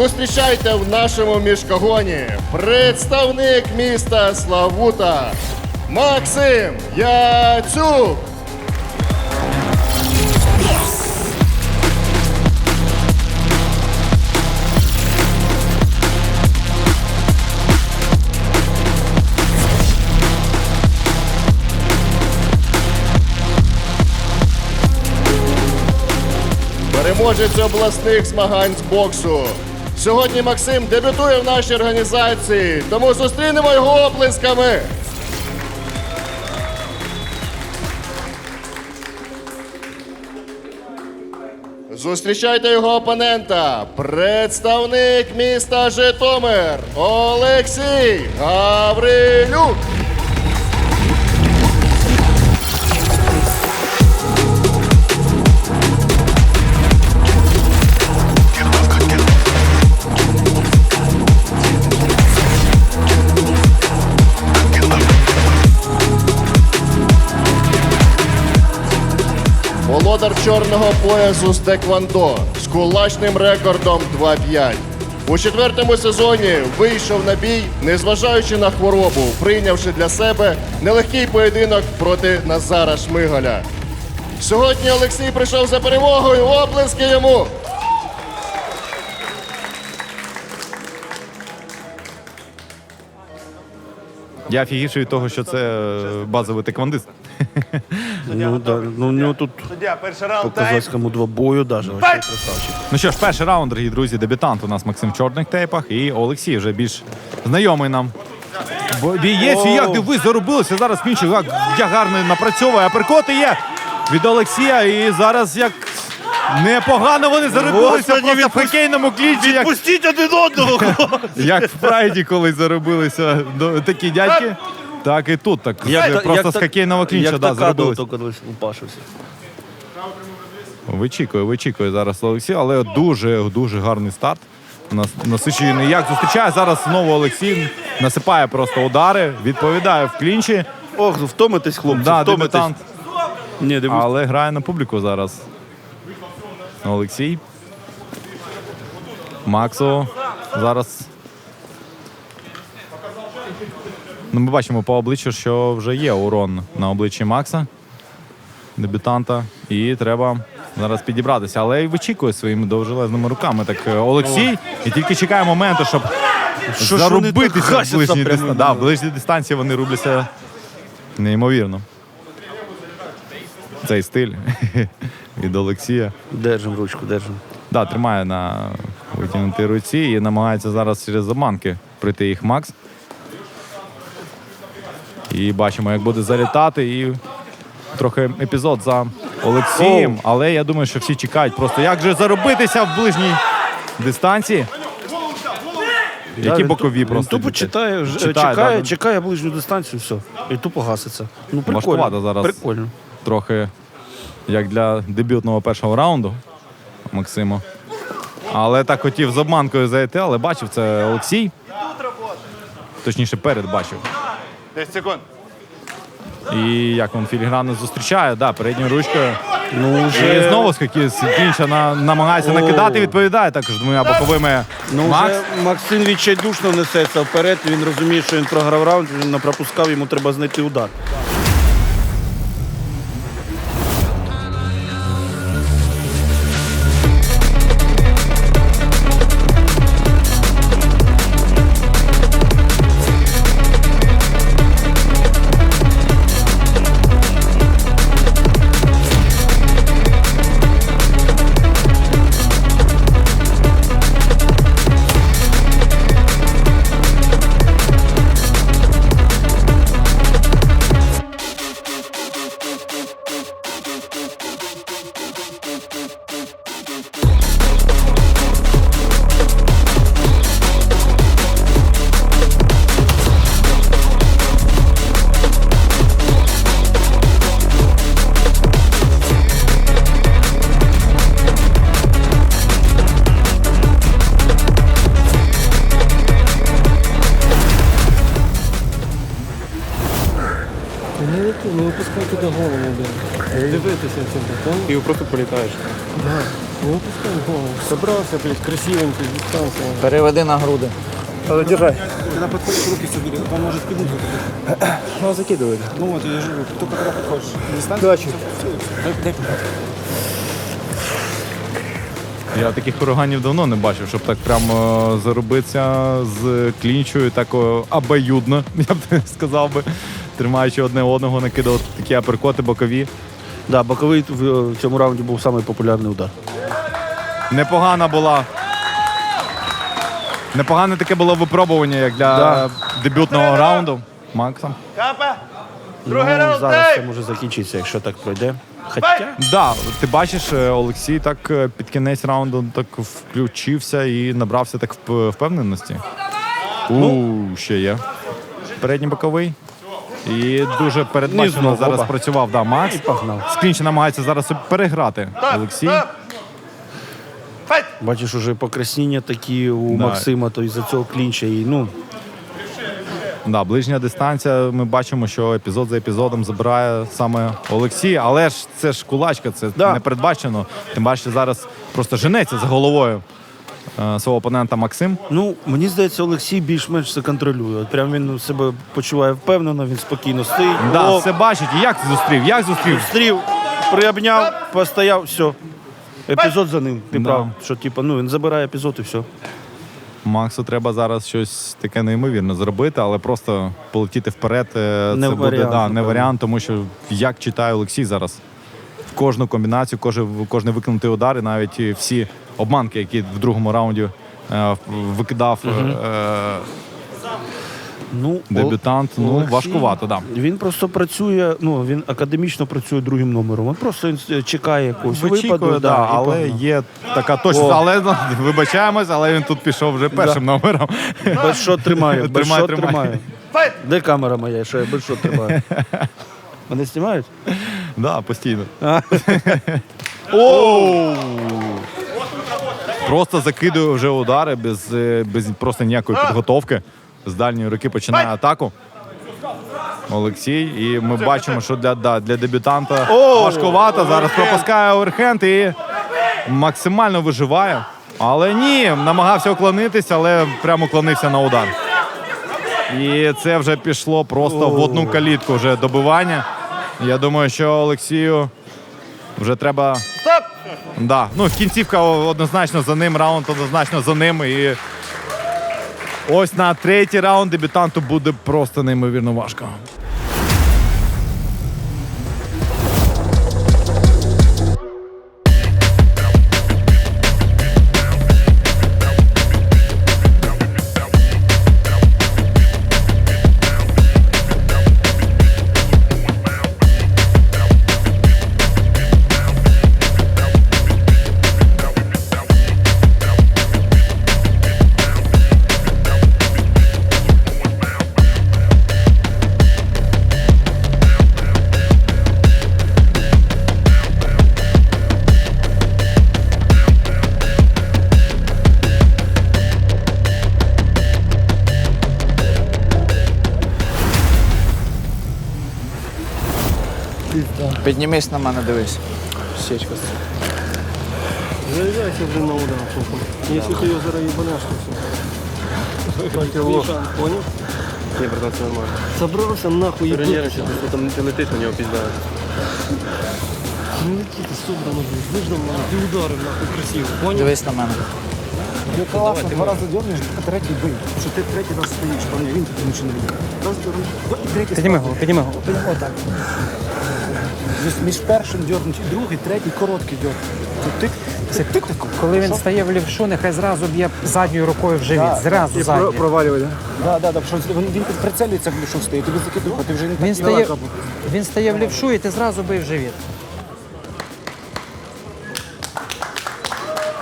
Зустрічайте в нашому мішкогоні представник міста Славута Максим Яцюк. переможець обласних змагань з боксу. Сьогодні Максим дебютує в нашій організації, тому зустрінемо його оплесками. Зустрічайте його опонента, представник міста Житомир Олексій Гаврилюк. Володар чорного поясу з Теквандо з кулачним рекордом 2-5. У четвертому сезоні вийшов на бій, незважаючи на хворобу, прийнявши для себе нелегкий поєдинок проти Назара Шмигаля. Сьогодні Олексій прийшов за перемогою. Оплески йому! Я фігішую від того, що це е, базовий теквандист. Ну, да, ну у нього тут Суддя, перший по раунд тайм. козацькому двобою даже вообще красавчик. Ну що ж, перший раунд, дорогі друзі, дебютант у нас Максим в чорних тейпах і Олексій вже більш знайомий нам. Бо Бієць, і як дивись, заробилося зараз кінчик, як, як гарно напрацьовує. Аперкоти є від Олексія, і зараз як непогано вони заробилися Господи, просто в хокейному клінчі, як, Пустіть один одного! як в прайді, коли заробилися до- такі дядьки. Так і тут так просто з хокейного клінча да, заробилися. Як колись упашився. Вичікує, вичікує зараз Олексій, але дуже дуже гарний старт. Нас- Насичений як зустрічає зараз знову Олексій. Насипає просто удари, відповідає в клінчі. Ох, втомитесь, хлопці, Да, дебютант, Ні, дивись. але грає на публіку зараз. Олексій. Максу зараз. Ну, ми бачимо по обличчю, що вже є урон на обличчі Макса, дебютанта. І треба зараз підібратися. Але й вичікує своїми довжелезними руками. Так е, Олексій. І тільки чекає моменту, щоб Що зарубитися в ближній дистанції. Да, в ближній дистанції вони рубляться неймовірно. Цей стиль від Олексія. Держим ручку, держим. Да, тримає на витягнутій руці і намагається зараз через заманки прийти їх Макс. І бачимо, як буде залітати. І трохи епізод за Олексієм. Але я думаю, що всі чекають просто, як же заробитися в ближній дистанції. Які бокові просто. Тупо читає, ж- Читає, чекає, да. чекає ближню дистанцію, все. І тупо гаситься. Ну, прикольно. Зараз. Прикольно. трохи як для дебютного першого раунду Максиму. Але так хотів з обманкою зайти, але бачив це Олексій. Точніше, перед бачив. 10 секунд. І як він філігранно зустрічає, да, передньою ручкою. Ну, І знову скільки таки на, намагається О. накидати, відповідає також двома боковими ну, Макс. вже Максим відчайдушно несеться вперед. Він розуміє, що він програв раунд, він не пропускав, йому треба знайти удар. Дивитися цим боком. Ти його просто політаєш. Не пускай голову. Собрался, блядь, красивенький, дистанция. Переведи на груди. Надо держать. Когда подходишь, руки собери, он может пинуть. Ну, закидывай. Ну вот, я же говорю, только когда подходишь. Дистанция. Дачу. Дай, дай. Я таких ураганів давно не бачив, щоб так прямо заробитися з клінчою, так о, обоюдно, я б сказав би, тримаючи одне одного, накидувати такі аперкоти бокові. Да, боковий в в цьому раунді був самий популярний удар. Непогана була. Непогане таке було випробування, як для Да. дебютного раунду. Макса. Ну, зараз це може закінчитися, якщо так пройде. Хоча Да, ти бачиш, е, Олексій так е, під кінець раунду так включився і набрався так вп- впевненості. У, ще є. Передній боковий. І дуже передбачено зараз працював да, Макс. Скрінч намагається зараз переграти Олексій. бачиш, уже покраснення такі у Да. Максима, то із-за цього клінча. І, ну, Да, ближня дистанція. Ми бачимо, що епізод за епізодом забирає саме Олексій, але ж це ж кулачка, це Да. не передбачено. Тим паче зараз просто женеться за головою свого опонента Максим. ну, мені здається, Олексій більш-менш це контролює. От прям він себе почуває впевнено, він спокійно стоїть. Да, О, все бачить. І як зустрів? Як зустрів? Стрів, приобняв, постояв, все. Епізод за ним. Ти Да. прав, що типу, ну він забирає епізод і все. Максу треба зараз щось таке неймовірне зробити, але просто полетіти вперед е, Не це буде варіант, да, не напевно. варіант, тому що як читає Олексій зараз. В кожну комбінацію, кожен, кожний викинутий удар, і навіть всі обманки, які в другому раунді е, викидав е, Ну, дебютант, ну Олексій, важкувато, да. Він просто працює, ну він академічно працює другим номером. Він просто він е, чекає якогось Вичікує, випаду, да, і але погнав. є така точність. Але ну, вибачаємось, але він тут пішов вже першим номером. без що тримаю, без Тримай, що тримай. тримаю. Де камера моя, що я без що тримаю? Вони знімають? Да, постійно. Просто закидує вже удари без, е, без просто ніякої підготовки. З дальньої руки починає атаку. Олексій. І ми бачимо, що для, да, для дебютанта важкувато. Зараз пропускає оверхенд і максимально виживає. Але ні, намагався уклонитися, але прямо уклонився на удар. І це вже пішло просто в одну калітку вже добивання. Я думаю, що Олексію вже треба. Стоп! Да. Ну, кінцівка однозначно за ним, раунд однозначно за ним. І ось на третій раунд дебютанту буде просто неймовірно важко. Піднімись на мене, дивись. Січка. Заряжайся уже на удар. похуй. Если ты ее зараз ебанешь, то все. Миша, понял? Не, братан, все нормально. Собрался нахуй Ты ебать. нервничаешь, ты там ты летишь на него пизда. Ну лети ты собрано, блядь. Выждал, нахуй, ты удары, нахуй, красиво. Понял? Дивись на мене. Ну класно, два рази дернеш, а третій бий. Що ти третій раз стоїш, пане, він тут нічого не робить. Раз дернеш, і третій Підніми голову, підніми голову. Підніми, Отак. Між, першим дернеш і другий, третій короткий. Це тик, це тик таку. Коли він стає в лівшу, нехай зразу б'є задньою рукою в живіт. Зразу задньою. провалює, да? Да, да, що він, він прицелюється, що стоїть, тобі закидує, а ти вже не так Він стає, далеко. він стає в лівшу і ти зразу бий в живіт.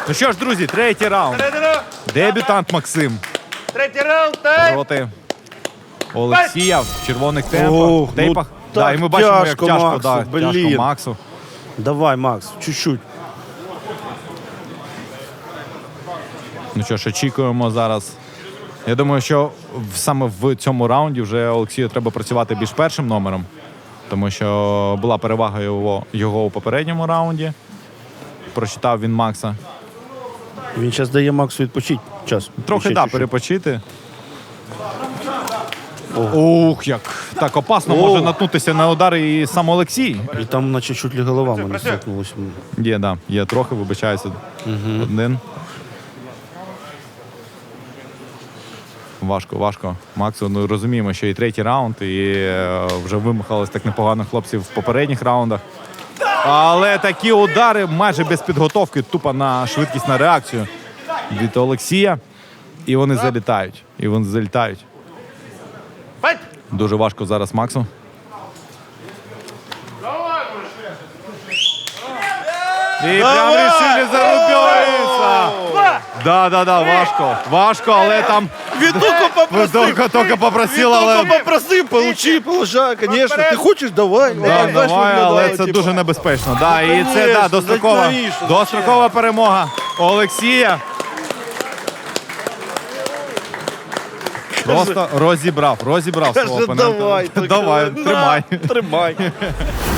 Ну що ж, друзі, третій раунд. Дебютант Максим. Третій раунд, Проти Олексія в червоних темпах. Ох, ну тейпах. Да, так і ми бачимо, як тяжко тяжко, Максу, да, тяжко. Максу. Давай, Макс, чуть-чуть. Ну що ж, очікуємо зараз. Я думаю, що саме в цьому раунді вже Олексію треба працювати більш першим номером, тому що була перевага його, його у попередньому раунді. прочитав він Макса. Він зараз дає Максу відпочити час. Трохи Ще да, перепочити. Ух, як так опасно може наткнутися на удар і сам Олексій. І там, наче чуть ли голова мене стукнулася. Є, да, є трохи, вибачаюся. Один. Важко, важко. Максу, ну розуміємо, що і третій раунд, і е, вже вимахалось так непогано хлопців в попередніх раундах. Але такі удари майже без підготовки, тупо на швидкість на реакцію від Олексія. І вони залітають. І вони залітають. Дуже важко зараз Максу. І прям рішили зарубилися. Да, да, да, важко. Важко, але там тільки попросив. тільки, тільки попросив, але тільки попросив, получи, положай, звісно. Ти хочеш, давай. Да, знаєш, давай, але це типу. дуже небезпечно. Да, і це да, дострокова, дострокова перемога Олексія. Просто розібрав, розібрав свого Каже, опонента. давай, так, давай, на, тримай. Тримай.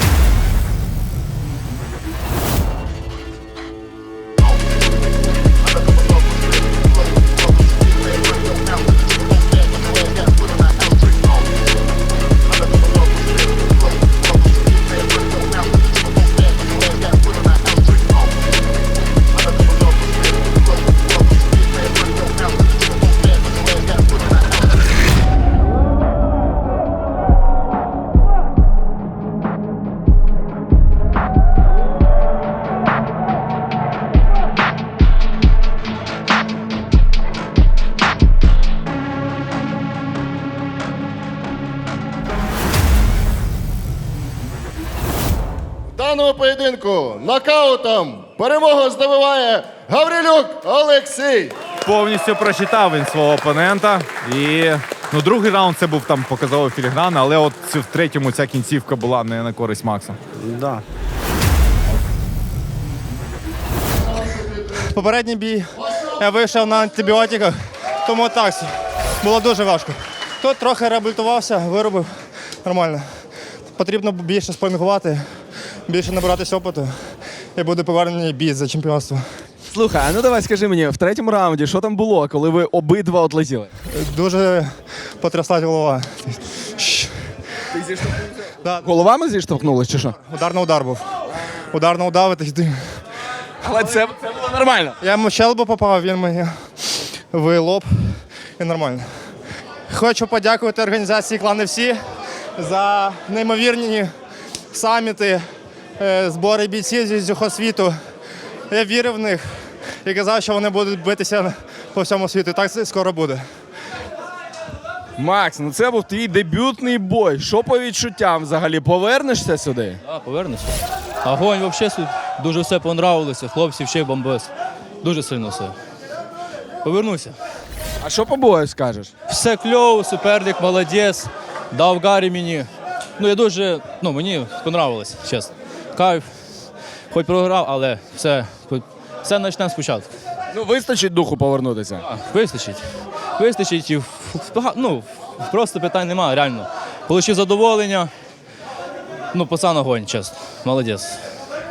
перемогу здобуває Гаврилюк Олексій. Повністю прочитав він свого опонента. І ну, другий раунд це був там показовий філігран, але от в третьому ця кінцівка була не на користь Макса. Да. Попередній бій я вийшов на антибіотиках, тому так було дуже важко. Тут трохи реабілітувався, виробив нормально. Потрібно більше спомігувати, більше набиратися опиту і буде повернений бій за чемпіонство. Слухай, а ну давай скажи мені, в третьому раунді, що там було, коли ви обидва отлетіли? Дуже потрясла голова. Ти Да, Головами зіштовхнулись чи що? удар на удар був. Удар на удар. і ти- Але це, це було нормально. Я йому в щелбу попав, він мені в лоб і нормально. Хочу подякувати організації Клани всі за неймовірні саміти, збори бійців зі всього світу. Я вірив в них і казав, що вони будуть битися по всьому світу. І так це скоро буде. Макс, ну це був твій дебютний бой. Що по відчуттям взагалі? Повернешся сюди? Так, повернуся. Огонь взагалі тут дуже все понравилося. Хлопці ще бомбез. Дуже сильно все. Повернуся. А що по бою скажеш? Все кльово, суперник, молодець. Дав Гарі мені. Ну, я дуже, ну, мені понравилось, чесно. Кайф. Хоч програв, але все, все почнемо спочатку. Ну, вистачить духу повернутися. А, Вистачить. Вистачить і ну, просто питань немає, реально. Получив задоволення. Ну, пацан огонь, чесно. Молодець.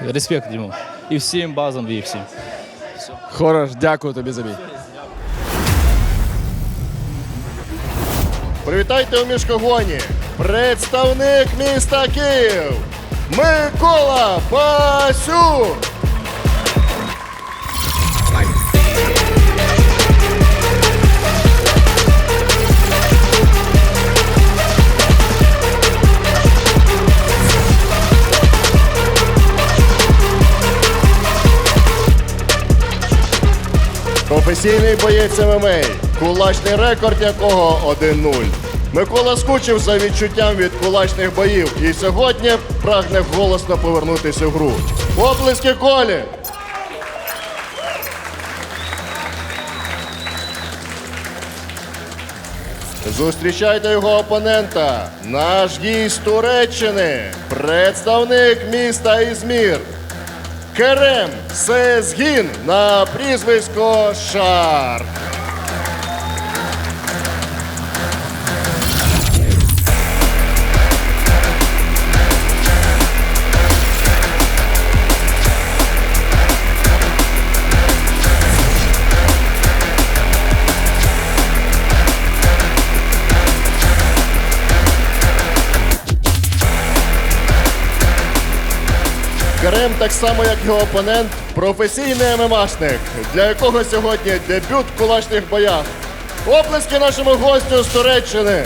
Респект йому. І всім базам, і всім. Хорош, дякую тобі за бій. Привітайте у мішкогоні представник міста Київ Микола Пасюк. Професійний боєць ММА, кулачний рекорд якого 1-0. Микола скучив за відчуттям від кулачних боїв і сьогодні прагне голосно повернутися в гру. Оплески колі! Зустрічайте його опонента, наш гість Туреччини, представник міста Ізмір, Керем Сезгін на прізвисько Шар. Так само як його опонент, професійний ММАшник, для якого сьогодні дебют в кулачних боях. Оплески нашому гостю з Туреччини.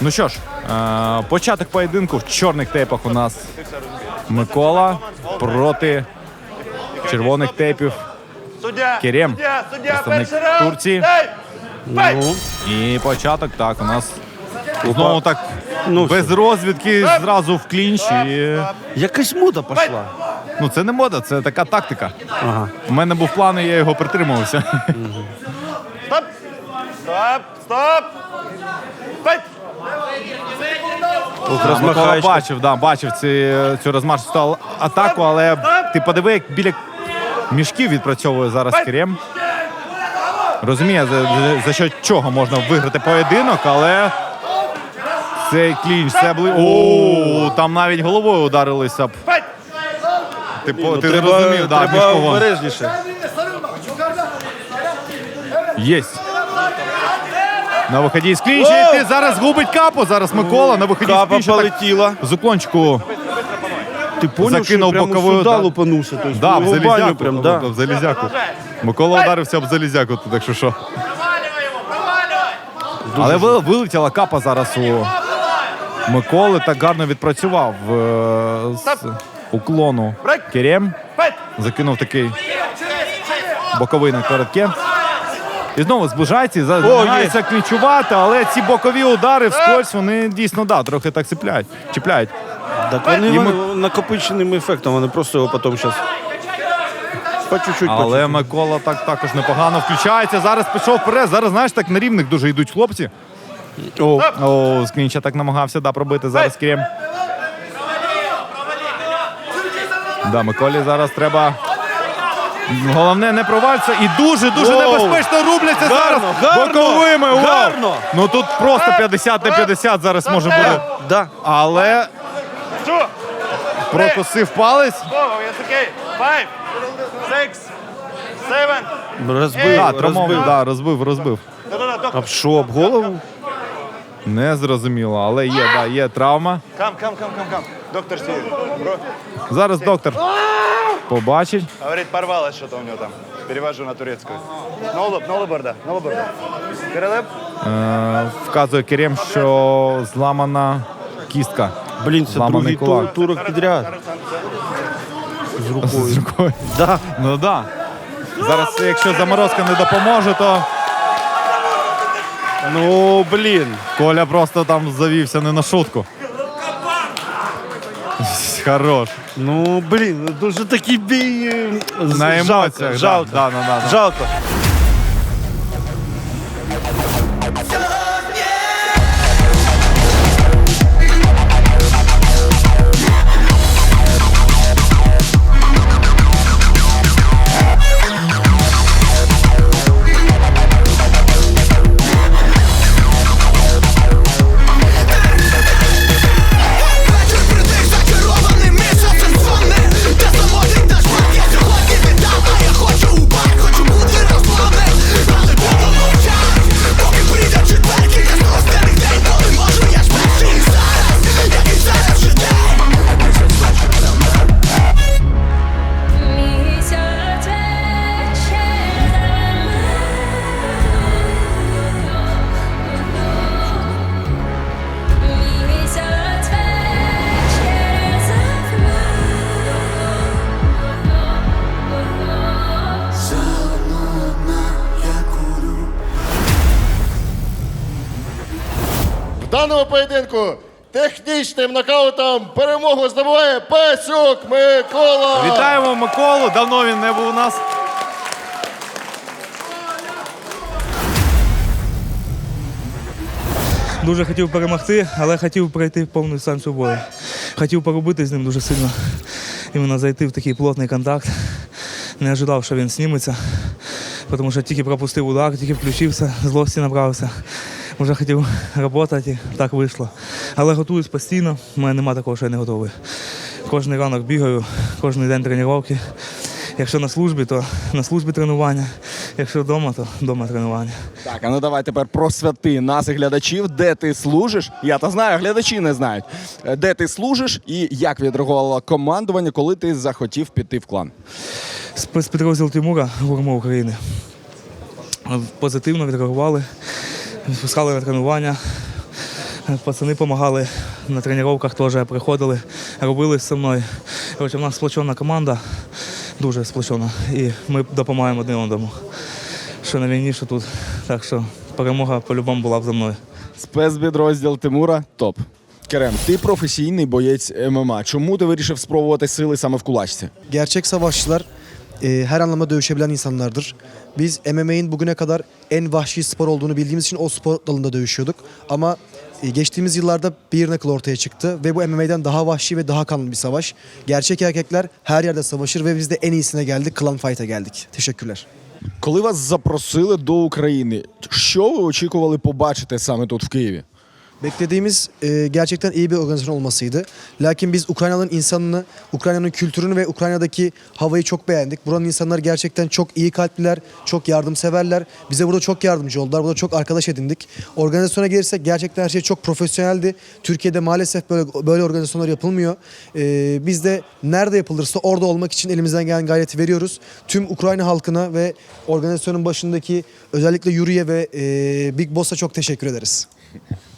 Ну що ж, е, початок поєдинку в чорних тейпах у нас Микола проти червоних тейпів. Керем, представник Турції. Ну, І початок так у нас знову так Ну, без розвідки зразу в клінч. І, якась мода пішла. ну це не мода, це така тактика. Ага. У мене був план, і я його притримувався. Стоп! Стоп! Стоп! Файт! Бачив, да, бачив ці, цю розмашисту атаку, але ти подиви, як біля мішків відпрацьовує зараз Керем. Розуміє, за, за, за що чого можна виграти поєдинок, але цей клінч, це бли... О, там навіть головою ударилися. б. Ти, по- ти не розумів, да, треба обережніше. Єсть. На виході із клінча. І ти зараз губить капу. Зараз Микола на виході з Капа клінча. так полетіла. З уклончику Ти поняв, Закинув що прямо боковою, сюди да. лупанувся. Тобто, Да, в залізяку. прям, да. В залізяку. Микола ударився об залізяку, тут, якщо що. Але ви- вилетіла капа зараз у Миколи. Так гарно відпрацював е, з уклону Керем. Закинув такий боковий на коротке. І знову зближається, намагається клінчувати, але ці бокові удари вскользь, вони дійсно да, трохи так цепляють, чіпляють. Так вони ми- накопиченим ефектом, вони просто його потім зараз. По чуть-чуть, по Але чуть-чуть. Микола так також непогано включається. Зараз пішов вперед. Зараз, знаєш, так на рівних дуже йдуть хлопці. О, О, з клінча так намагався да, пробити зараз Крем. Да, Миколі зараз треба. Головне не провалитися. І дуже-дуже Воу. небезпечно рубляться зараз гарно, боковими. Вау. гарно. Ну тут просто 50 на 50 зараз може бути. да. Але прокусив палець. Розбив, Да, травмовий, розбив. да, розбив, розбив. А що, об голову? Не зрозуміло, але є, да, є травма. Кам, кам, кам, кам, кам. Доктор. Бро, Зараз доктор побачить. говорит, порвалось что-то у него там. Перевожу на турецкую. На лоб, на лоборда, на лоборда. Перелеп? Е, вказує Керем, що зламана кістка. Блін, це Зламаний другий кулак. турок підряд. З З рукою. рукою. Да. Ну да. Зараз, якщо заморозка не допоможе, то Ну, блін. Коля просто там завівся не на шутку. Хорош. Ну, блін, дуже такий бій. е, з- На емоціях. Жалко. да, Жалко. Да, да, да, да. Жалко. Даному поєдинку технічним нокаутом перемогу здобуває Пасюк Микола. Вітаємо Миколу. Давно він не був у нас. Дуже хотів перемогти, але хотів пройти повну дистанцію бою. Хотів поробити з ним дуже сильно. Іменно зайти в такий плотний контакт. Не ожидав, що він зніметься, тому що тільки пропустив удар, тільки включився, злості набрався. Вже хотів працювати, і так вийшло. Але готуюсь постійно, у мене немає такого, що я не готовий. Кожний ранок бігаю, кожен день тренування. Якщо на службі, то на службі тренування. Якщо вдома, то вдома тренування. Так, а ну давай тепер просвяти нас і глядачів, де ти служиш. Я то знаю, глядачі не знають. Е, Де ти служиш і як відреагувало командування, коли ти захотів піти в клан? Спецпідрозділ Тимура Гурмо України. Позитивно відреагували, відпускали на тренування. Пацани допомагали на тренуваннях теж приходили, робили зі мною. Коротше, в нас сплочена команда, дуже сплочена. І ми допомагаємо один одному. Що на війні, що тут. Так що перемога по-любому була б за мною. Спецпідрозділ Тимура топ. Керем, ти професійний боєць ММА. Чому ти вирішив спробувати сили саме в кулачці? Gerçek savaşçılar e, her anlamda dövüşebilen insanlardır. Biz MMA'in bugüne kadar en vahşi spor olduğunu bildiğimiz için o spor dalında dövüşüyorduk. Ama e, geçtiğimiz yıllarda bir knuckle ortaya çıktı ve bu MMA'den daha vahşi ve daha kanlı bir savaş. Gerçek erkekler her yerde savaşır ve biz de en iyisine geldik. Clan Fight'a geldik. Teşekkürler. Коли вас запросили до України, що ви очікували побачити саме тут в Києві? Beklediğimiz e, gerçekten iyi bir organizasyon olmasıydı. Lakin biz Ukrayna'nın insanını, Ukrayna'nın kültürünü ve Ukrayna'daki havayı çok beğendik. Buranın insanları gerçekten çok iyi kalpliler, çok yardımseverler. Bize burada çok yardımcı oldular. Burada çok arkadaş edindik. Organizasyona gelirsek gerçekten her şey çok profesyoneldi. Türkiye'de maalesef böyle böyle organizasyonlar yapılmıyor. E, biz de nerede yapılırsa orada olmak için elimizden gelen gayreti veriyoruz. Tüm Ukrayna halkına ve organizasyonun başındaki özellikle Yuriye ve e, Big Boss'a çok teşekkür ederiz.